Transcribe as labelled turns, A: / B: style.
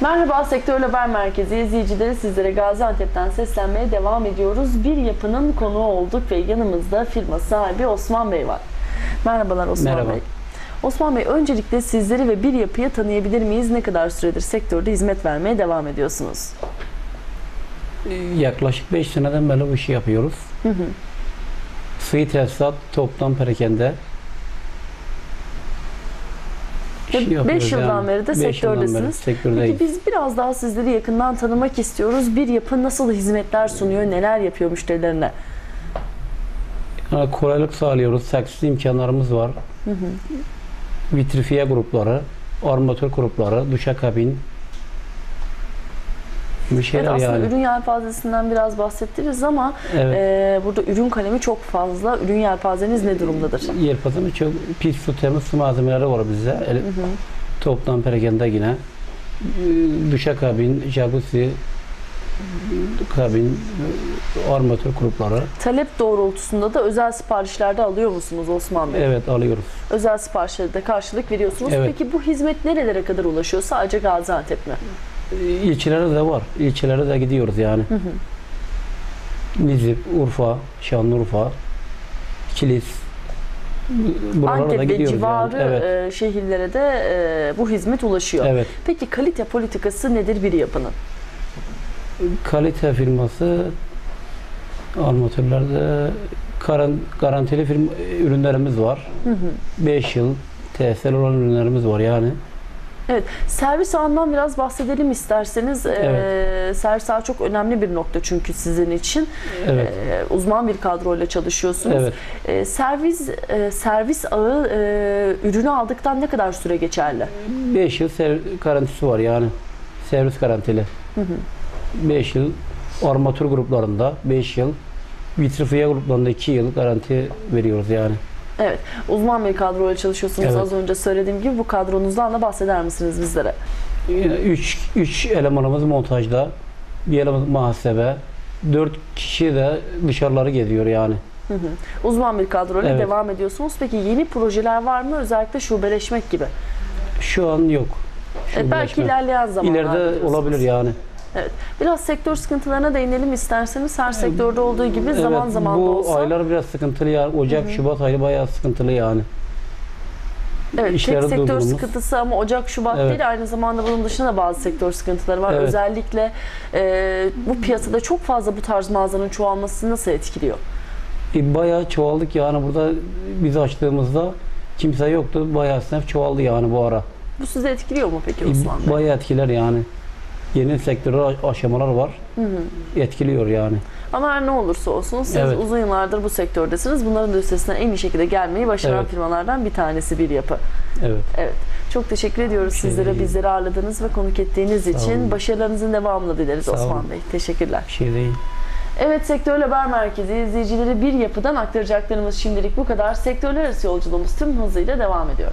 A: Merhaba Sektör Haber Merkezi izleyicileri sizlere Gaziantep'ten seslenmeye devam ediyoruz. Bir yapının konuğu olduk ve yanımızda firma sahibi Osman Bey var. Merhabalar Osman
B: Merhaba.
A: Bey. Osman Bey öncelikle sizleri ve bir yapıyı tanıyabilir miyiz? Ne kadar süredir sektörde hizmet vermeye devam ediyorsunuz?
B: Yaklaşık 5 seneden beri bu işi yapıyoruz.
A: Hı hı.
B: Sıvı tesisat toplam perakende. İşi
A: 5
B: yapıyoruz
A: yıldan
B: yani.
A: beri de
B: Beş yıldan beri
A: sektördesiniz. Peki biz biraz daha sizleri yakından tanımak istiyoruz. Bir yapı nasıl hizmetler sunuyor, neler yapıyor müşterilerine?
B: Yani kolaylık sağlıyoruz. Taksiz imkanlarımız var.
A: Hı hı.
B: Vitrifiye grupları, armatür grupları, duşakabin bir
A: Evet, aslında
B: yani.
A: ürün yelpazesinden biraz bahsettiniz ama
B: Evet.
A: e, burada ürün kalemi çok fazla. Ürün yelpazeniz ne durumdadır?
B: Yelpazemiz çok pis su temiz su malzemeleri var bize. El-
A: Hı hı.
B: Toplam perakende yine. Duşakabin, jacuzzi, kabin, armatür grupları.
A: Talep doğrultusunda da özel siparişlerde alıyor musunuz Osman Bey?
B: Evet alıyoruz.
A: Özel siparişlere de karşılık veriyorsunuz.
B: Evet.
A: Peki bu hizmet nerelere kadar ulaşıyor? Sadece Gaziantep mi?
B: İlçelere de var. İlçelere de gidiyoruz yani.
A: Hı hı.
B: Nizip, Urfa, Şanlıurfa, Kilis. Buralara
A: Antep ve civarı
B: yani. Evet.
A: e, şehirlere de e, bu hizmet ulaşıyor.
B: evet.
A: Peki kalite politikası nedir bir yapının?
B: Kalite firması armatürlerde karan, garantili firma, ürünlerimiz var.
A: Hı hı.
B: 5 yıl TSL olan ürünlerimiz var yani.
A: Evet, servis ağından biraz bahsedelim isterseniz. Ee,
B: Evet.
A: servis ağı çok önemli bir nokta çünkü sizin için.
B: Evet.
A: Ee, uzman bir kadroyla çalışıyorsunuz.
B: Evet.
A: Ee, servis e, servis ağı e, ürünü aldıktan ne kadar süre geçerli?
B: 5 yıl garantisi var yani. Servis garantili.
A: Hı hı.
B: 5 yıl armatür gruplarında 5 yıl vitrifiye gruplarında 2 yıl garanti veriyoruz yani.
A: Evet, uzman bir kadroyla çalışıyorsunuz.
B: Evet.
A: Az önce söylediğim gibi bu kadronuzdan da bahseder misiniz bizlere?
B: 3 3 elemanımız montajda, bir eleman muhasebe, 4 kişi de dışarıları geziyor yani.
A: Hı hı. Uzman bir kadroyla
B: Evet.
A: devam ediyorsunuz. Peki yeni projeler var mı? Özellikle şubeleşmek gibi.
B: Şu an yok.
A: Ee, belki ilerleyen zamanlarda
B: İleride olabilir yani.
A: Evet. Biraz sektör sıkıntılarına değinelim isterseniz. Her sektörde olduğu gibi zaman
B: Evet,
A: zaman
B: bu
A: da olsa.
B: aylar biraz sıkıntılı yani. Ocak, Şubat ayı bayağı sıkıntılı yani.
A: Evet, tek
B: işleri
A: sektör
B: durdurulmuş.
A: sıkıntısı ama Ocak, Şubat
B: Evet.
A: değil aynı zamanda bunun dışında da bazı sektör sıkıntıları var.
B: Evet.
A: Özellikle e, bu piyasada çok fazla bu tarz mağazanın çoğalması nasıl etkiliyor?
B: E, bayağı çoğaldık yani burada biz açtığımızda kimse yoktu. Bayağı esnaf çoğaldı yani bu ara.
A: Bu sizi etkiliyor mu peki
B: E,
A: Osman Bey?
B: bayağı etkiler yani. Yeni sektörel aşamalar var.
A: Hı hı.
B: Etkiliyor yani.
A: Ama her ne olursa olsun siz
B: Evet.
A: uzun yıllardır bu sektördesiniz. Bunların da üstesinden en iyi şekilde gelmeyi başaran
B: Evet.
A: firmalardan bir tanesi bir yapı.
B: Evet.
A: Evet. Çok teşekkür ediyoruz
B: şey
A: sizlere
B: değil.
A: bizleri ağırladığınız ve konuk ettiğiniz
B: Sağ
A: için.
B: olun.
A: Başarılarınızın devamını dileriz
B: Sağ
A: Osman
B: olun.
A: Bey. Teşekkürler.
B: Bir şey değil.
A: Evet Sektör Haber Merkezi izleyicileri bir yapıdan aktaracaklarımız şimdilik bu kadar. Sektörler arası yolculuğumuz tüm hızıyla devam ediyor.